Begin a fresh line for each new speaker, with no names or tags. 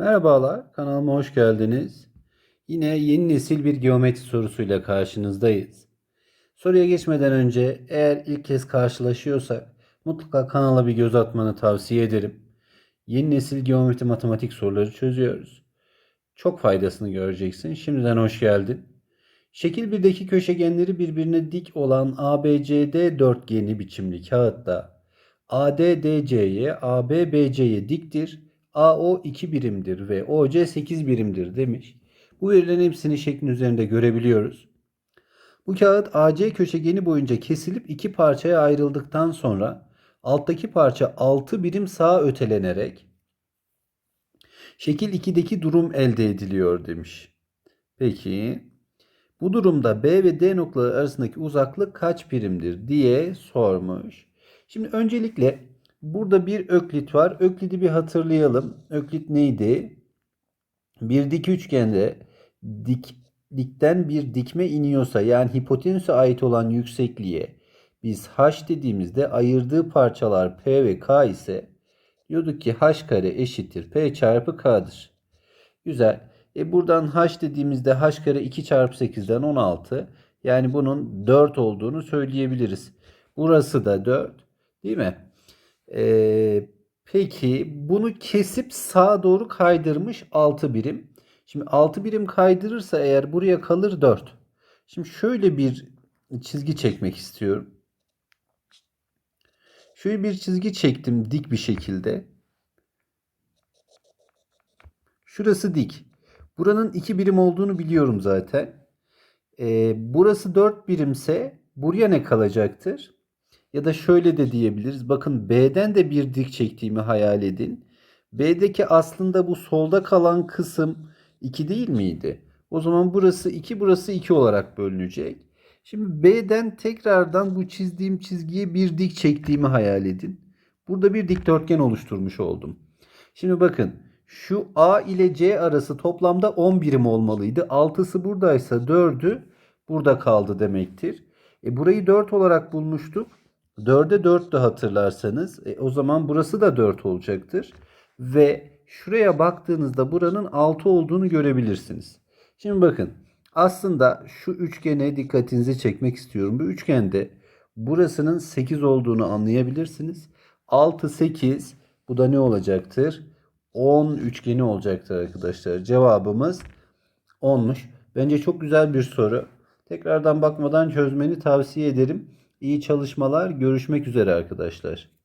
Merhabalar, kanalıma hoş geldiniz. Yine yeni nesil bir geometri sorusuyla karşınızdayız. Soruya geçmeden önce eğer ilk kez karşılaşıyorsak mutlaka kanala bir göz atmanı tavsiye ederim. Yeni nesil geometri matematik soruları çözüyoruz. Çok faydasını göreceksin. Şimdiden hoş geldin. Şekil 1'deki köşegenleri birbirine dik olan ABCD dörtgeni biçimli kağıtta ADDC'ye, ABBC'ye diktir. AO 2 birimdir ve OC 8 birimdir demiş. Bu verilerin hepsini şeklin üzerinde görebiliyoruz. Bu kağıt AC köşegeni boyunca kesilip iki parçaya ayrıldıktan sonra alttaki parça 6 birim sağa ötelenerek şekil 2'deki durum elde ediliyor demiş. Peki bu durumda B ve D noktaları arasındaki uzaklık kaç birimdir diye sormuş. Şimdi öncelikle burada bir öklit var. Öklit'i bir hatırlayalım. Öklit neydi? Bir dik üçgende dik dikten bir dikme iniyorsa yani hipotenüse ait olan yüksekliğe biz h dediğimizde ayırdığı parçalar p ve k ise diyorduk ki h kare eşittir p çarpı k'dır. Güzel. E buradan h dediğimizde h kare 2 çarpı 8'den 16. Yani bunun 4 olduğunu söyleyebiliriz. Burası da 4. Değil mi? Ee, peki bunu kesip sağa doğru kaydırmış 6 birim. Şimdi 6 birim kaydırırsa eğer buraya kalır 4. Şimdi şöyle bir çizgi çekmek istiyorum. Şöyle bir çizgi çektim dik bir şekilde. Şurası dik. Buranın 2 birim olduğunu biliyorum zaten. Ee, burası 4 birimse buraya ne kalacaktır? Ya da şöyle de diyebiliriz. Bakın B'den de bir dik çektiğimi hayal edin. B'deki aslında bu solda kalan kısım 2 değil miydi? O zaman burası 2, burası 2 olarak bölünecek. Şimdi B'den tekrardan bu çizdiğim çizgiye bir dik çektiğimi hayal edin. Burada bir dikdörtgen oluşturmuş oldum. Şimdi bakın şu A ile C arası toplamda 10 birim olmalıydı. 6'sı buradaysa 4'ü burada kaldı demektir. E burayı 4 olarak bulmuştuk. 4'e 4 de hatırlarsanız e, o zaman burası da 4 olacaktır. Ve şuraya baktığınızda buranın 6 olduğunu görebilirsiniz. Şimdi bakın aslında şu üçgene dikkatinizi çekmek istiyorum. Bu üçgende burasının 8 olduğunu anlayabilirsiniz. 6, 8 bu da ne olacaktır? 10 üçgeni olacaktır arkadaşlar. Cevabımız 10'muş. Bence çok güzel bir soru. Tekrardan bakmadan çözmeni tavsiye ederim. İyi çalışmalar. Görüşmek üzere arkadaşlar.